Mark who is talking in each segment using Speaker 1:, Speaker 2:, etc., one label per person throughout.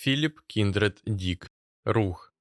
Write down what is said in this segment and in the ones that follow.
Speaker 1: Філіп Кіндред Дік. Рух.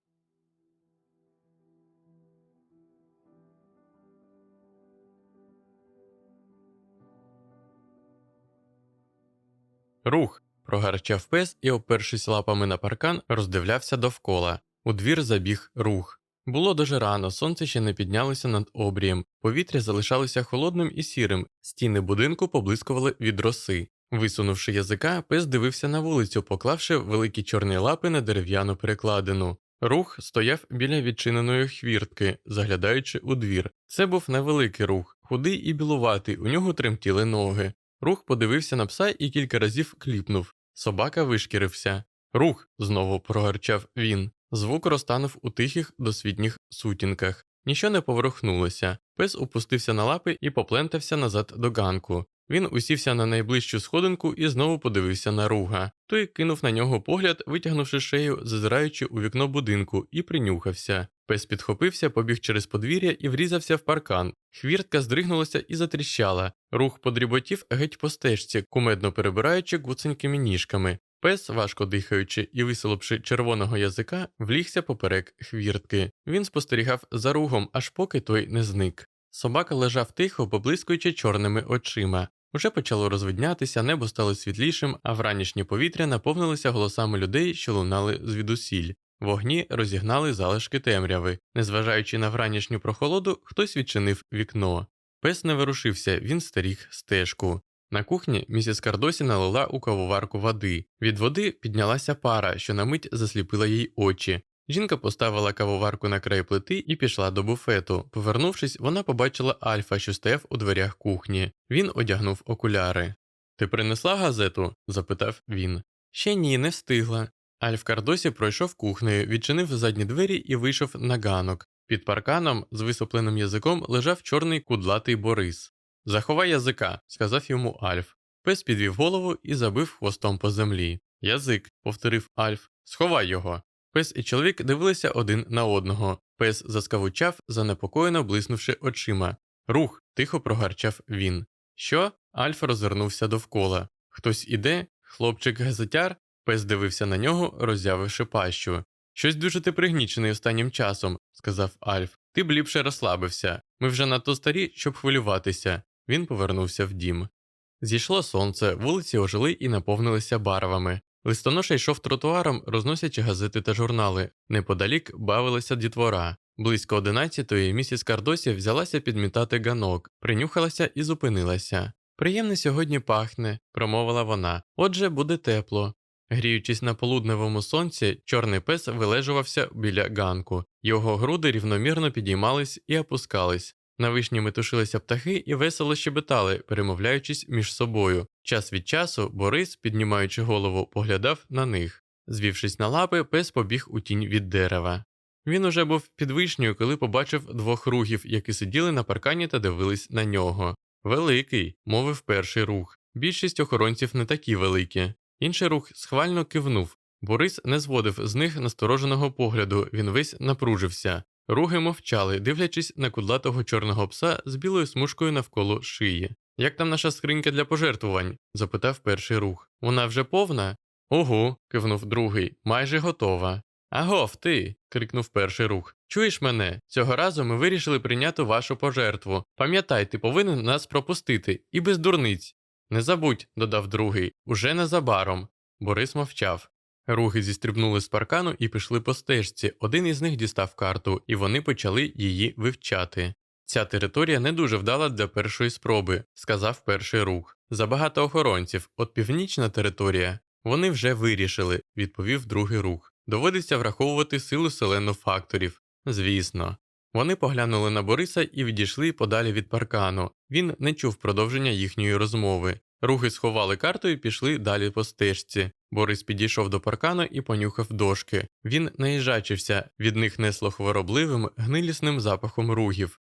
Speaker 1: Рух. прогарчав пес і, опершись лапами на паркан, роздивлявся довкола. У двір забіг рух. Було дуже рано, сонце ще не піднялося над обрієм, повітря залишалося холодним і сірим, стіни будинку поблискували від роси. Висунувши язика, пес дивився на вулицю, поклавши великі чорні лапи на дерев'яну перекладину. Рух стояв біля відчиненої хвіртки, заглядаючи у двір. Це був невеликий рух, худий і білуватий, у нього тремтіли ноги. Рух подивився на пса і кілька разів кліпнув. Собака вишкірився. Рух, знову прогарчав він. Звук розтанув у тихих досвітніх сутінках. Ніщо не поворухнулося. Пес опустився на лапи і поплентався назад до ганку. Він усівся на найближчу сходинку і знову подивився на руга. Той кинув на нього погляд, витягнувши шею, зазираючи у вікно будинку, і принюхався. Пес підхопився, побіг через подвір'я і врізався в паркан. Хвіртка здригнулася і затріщала. Рух подріботів геть по стежці, кумедно перебираючи гуценькими ніжками. Пес, важко дихаючи і висолопши червоного язика, влігся поперек хвіртки. Він спостерігав за ругом, аж поки той не зник. Собака лежав тихо, поблискуючи чорними очима. Уже почало розвиднятися, небо стало світлішим, а вранішнє повітря наповнилося голосами людей, що лунали звідусіль. Вогні розігнали залишки темряви. Незважаючи на вранішню прохолоду, хтось відчинив вікно. Пес не ворушився, він старіг стежку. На кухні місіс Кардосі налила у кавоварку води. Від води піднялася пара, що на мить засліпила їй очі. Жінка поставила кавоварку на край плити і пішла до буфету. Повернувшись, вона побачила Альфа, що стояв у дверях кухні. Він одягнув окуляри. Ти принесла газету? запитав він. Ще ні, не встигла. Альф Кардосі пройшов кухнею, відчинив задні двері і вийшов на ганок. Під парканом з висопленим язиком лежав чорний кудлатий Борис. Заховай язика, сказав йому Альф. Пес підвів голову і забив хвостом по землі. Язик, повторив Альф, сховай його. Пес і чоловік дивилися один на одного. Пес заскавучав, занепокоєно блиснувши очима. Рух, тихо прогарчав він. Що? Альф розвернувся довкола. Хтось іде, хлопчик газетяр, пес дивився на нього, роззявивши пащу. Щось дуже ти пригнічений останнім часом, сказав Альф. Ти б ліпше розслабився. Ми вже надто старі, щоб хвилюватися. Він повернувся в дім. Зійшло сонце, вулиці ожили і наповнилися барвами. Листоноша йшов тротуаром, розносячи газети та журнали. Неподалік бавилася дітвора. Близько одинадцятої місіс Кардосі взялася підмітати ганок, принюхалася і зупинилася. Приємне сьогодні пахне, промовила вона. Отже, буде тепло. Гріючись на полудневому сонці, чорний пес вилежувався біля ганку. Його груди рівномірно підіймались і опускались. На вишні метушилися птахи і весело щебетали, перемовляючись між собою. Час від часу Борис, піднімаючи голову, поглядав на них. Звівшись на лапи, пес побіг у тінь від дерева. Він уже був під вишнею, коли побачив двох ругів, які сиділи на паркані та дивились на нього. Великий, мовив перший рух. Більшість охоронців не такі великі. Інший рух схвально кивнув. Борис не зводив з них настороженого погляду, він весь напружився. Руги мовчали, дивлячись на кудлатого чорного пса з білою смужкою навколо шиї. Як там наша скринька для пожертвувань? запитав перший рух. Вона вже повна? Ого, кивнув другий, майже готова. Агов, ти. крикнув перший рух. Чуєш мене? Цього разу ми вирішили прийняти вашу пожертву. Пам'ятай, ти повинен нас пропустити, і без дурниць. Не забудь, додав другий, уже незабаром. Борис мовчав. Руги зістрибнули з паркану і пішли по стежці. Один із них дістав карту, і вони почали її вивчати. Ця територія не дуже вдала для першої спроби, сказав перший рух. Забагато охоронців, от північна територія. Вони вже вирішили, відповів другий рух. Доводиться враховувати силу селену факторів. Звісно. Вони поглянули на Бориса і відійшли подалі від паркану. Він не чув продовження їхньої розмови. Руги сховали карту і пішли далі по стежці. Борис підійшов до паркану і понюхав дошки. Він наїжачився, від них несло хворобливим, гнилісним запахом ругів.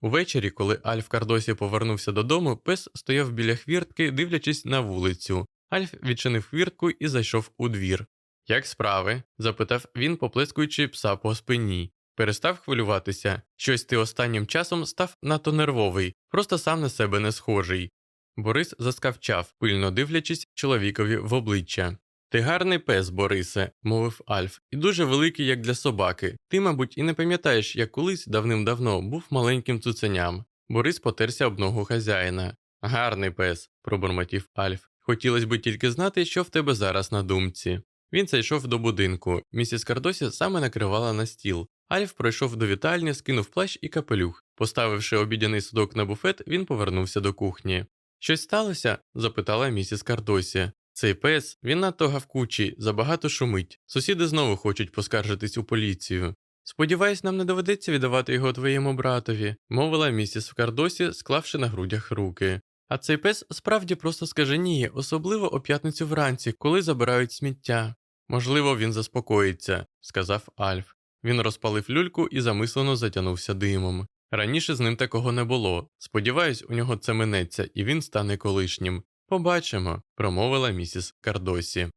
Speaker 1: Увечері, коли Альф Кардосі повернувся додому, пес стояв біля хвіртки, дивлячись на вулицю. Альф відчинив хвіртку і зайшов у двір. Як справи? запитав він, поплескуючи пса по спині. Перестав хвилюватися. Щось ти останнім часом став надто нервовий, просто сам на себе не схожий. Борис заскавчав, пильно дивлячись чоловікові в обличчя. Ти гарний пес, Борисе, мовив Альф, і дуже великий, як для собаки. Ти, мабуть, і не пам'ятаєш, як колись давним-давно був маленьким цуценям. Борис потерся об ногу хазяїна. Гарний пес, пробурмотів Альф. Хотілося б тільки знати, що в тебе зараз на думці. Він зайшов до будинку. Місіс Кардосі саме накривала на стіл. Альф пройшов до вітальні, скинув плащ і капелюх. Поставивши обідяний судок на буфет, він повернувся до кухні. Щось сталося? запитала місіс Кардосі. Цей пес, він надто гавкучий, забагато шумить. Сусіди знову хочуть поскаржитись у поліцію. Сподіваюсь, нам не доведеться віддавати його твоєму братові, мовила місіс в Кардосі, склавши на грудях руки. А цей пес справді просто скаженіє, особливо о п'ятницю вранці, коли забирають сміття. Можливо, він заспокоїться, сказав Альф. Він розпалив люльку і замислено затягнувся димом. Раніше з ним такого не було. Сподіваюсь, у нього це минеться, і він стане колишнім. Побачимо, промовила місіс Кардосі.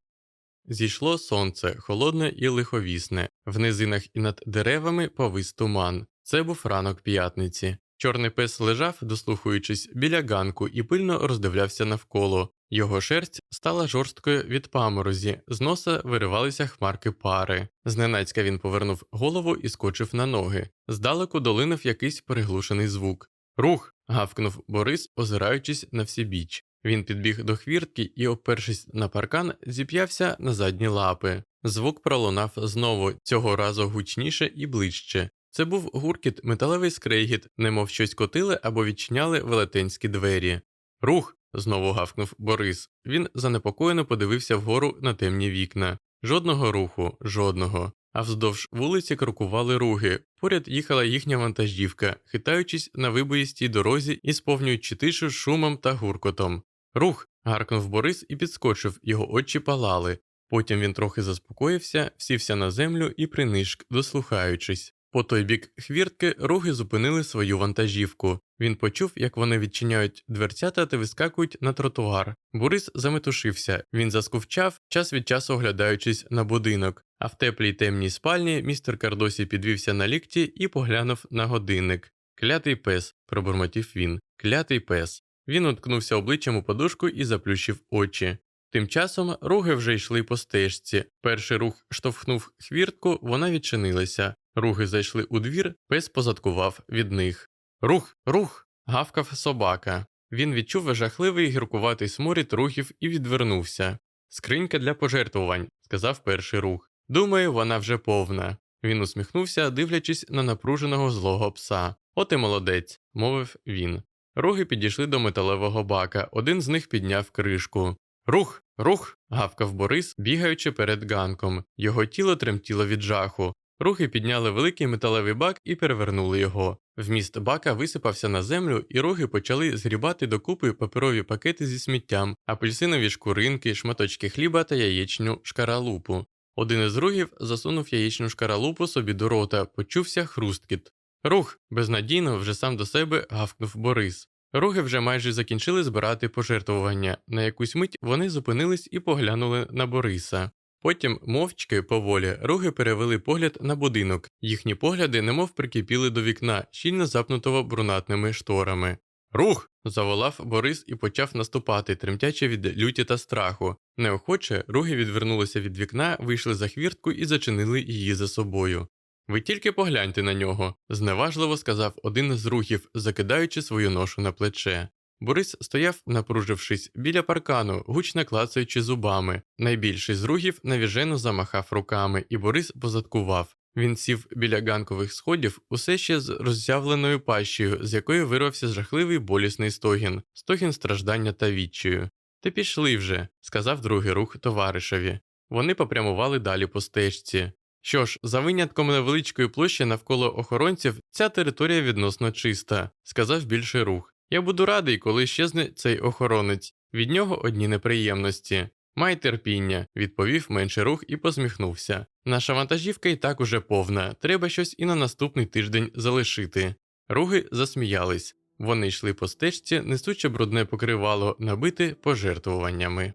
Speaker 1: Зійшло сонце, холодне і лиховісне. В низинах і над деревами повис туман. Це був ранок п'ятниці. Чорний пес лежав, дослухаючись біля ганку, і пильно роздивлявся навколо. Його шерсть стала жорсткою від паморозі, з носа виривалися хмарки пари. Зненацька він повернув голову і скочив на ноги. Здалеку долинув якийсь приглушений звук. Рух. гавкнув Борис, озираючись на всі біч. Він підбіг до хвіртки і, опершись на паркан, зіп'явся на задні лапи. Звук пролунав знову, цього разу гучніше і ближче. Це був гуркіт, металевий скрегіт, немов щось котили або відчиняли велетенські двері. Рух. знову гавкнув Борис. Він занепокоєно подивився вгору на темні вікна. Жодного руху, жодного. А вздовж вулиці крокували руги. Поряд їхала їхня вантажівка, хитаючись на вибоїстій дорозі і сповнюючи тишу шумом та гуркотом. Рух. гаркнув Борис і підскочив, його очі палали. Потім він трохи заспокоївся, сівся на землю і принишк, дослухаючись. По той бік хвіртки руги зупинили свою вантажівку. Він почув, як вони відчиняють дверцята та вискакують на тротуар. Борис заметушився, він заскувчав, час від часу оглядаючись на будинок. А в теплій темній спальні містер Кардосі підвівся на лікті і поглянув на годинник. Клятий пес, пробурмотів він. Клятий пес. Він уткнувся обличчям у подушку і заплющив очі. Тим часом руги вже йшли по стежці. Перший рух штовхнув хвіртку, вона відчинилася. Руги зайшли у двір, пес позадкував від них. Рух, рух. гавкав собака. Він відчув жахливий гіркуватий сморід рухів і відвернувся. Скринька для пожертвувань, сказав перший рух. Думаю, вона вже повна. Він усміхнувся, дивлячись на напруженого злого пса. От і молодець, мовив він. Руги підійшли до металевого бака, один з них підняв кришку. Рух, рух. гавкав Борис, бігаючи перед ганком. Його тіло тремтіло від жаху. Рухи підняли великий металевий бак і перевернули його. Вміст бака висипався на землю, і роги почали згрібати докупи паперові пакети зі сміттям, апельсинові шкуринки, шматочки хліба та яєчню шкаралупу. Один із ругів засунув яєчну шкаралупу собі до рота, почувся хрусткіт. Рух, безнадійно вже сам до себе гавкнув Борис. Роги вже майже закінчили збирати пожертвування. На якусь мить вони зупинились і поглянули на Бориса. Потім, мовчки, поволі, роги перевели погляд на будинок, їхні погляди немов прикипіли до вікна, щільно запнутого брунатними шторами. Рух. заволав Борис і почав наступати, тремтячи від люті та страху. Неохоче руги відвернулися від вікна, вийшли за хвіртку і зачинили її за собою. Ви тільки погляньте на нього, зневажливо сказав один з рухів, закидаючи свою ношу на плече. Борис стояв, напружившись, біля паркану, гучно клацаючи зубами. Найбільший з ругів навіжено замахав руками, і Борис позадкував. Він сів біля ганкових сходів, усе ще з роззявленою пащею, з якої вирвався жахливий болісний стогін, стогін страждання та відчаю. Ти пішли вже, сказав другий рух товаришеві. Вони попрямували далі по стежці. Що ж, за винятком невеличкої площі навколо охоронців, ця територія відносно чиста, сказав більший рух. Я буду радий, коли щезне цей охоронець. Від нього одні неприємності. Май терпіння, відповів менший рух і посміхнувся. Наша вантажівка і так уже повна, треба щось і на наступний тиждень залишити. Руги засміялись. Вони йшли по стежці, несучи брудне покривало, набите пожертвуваннями.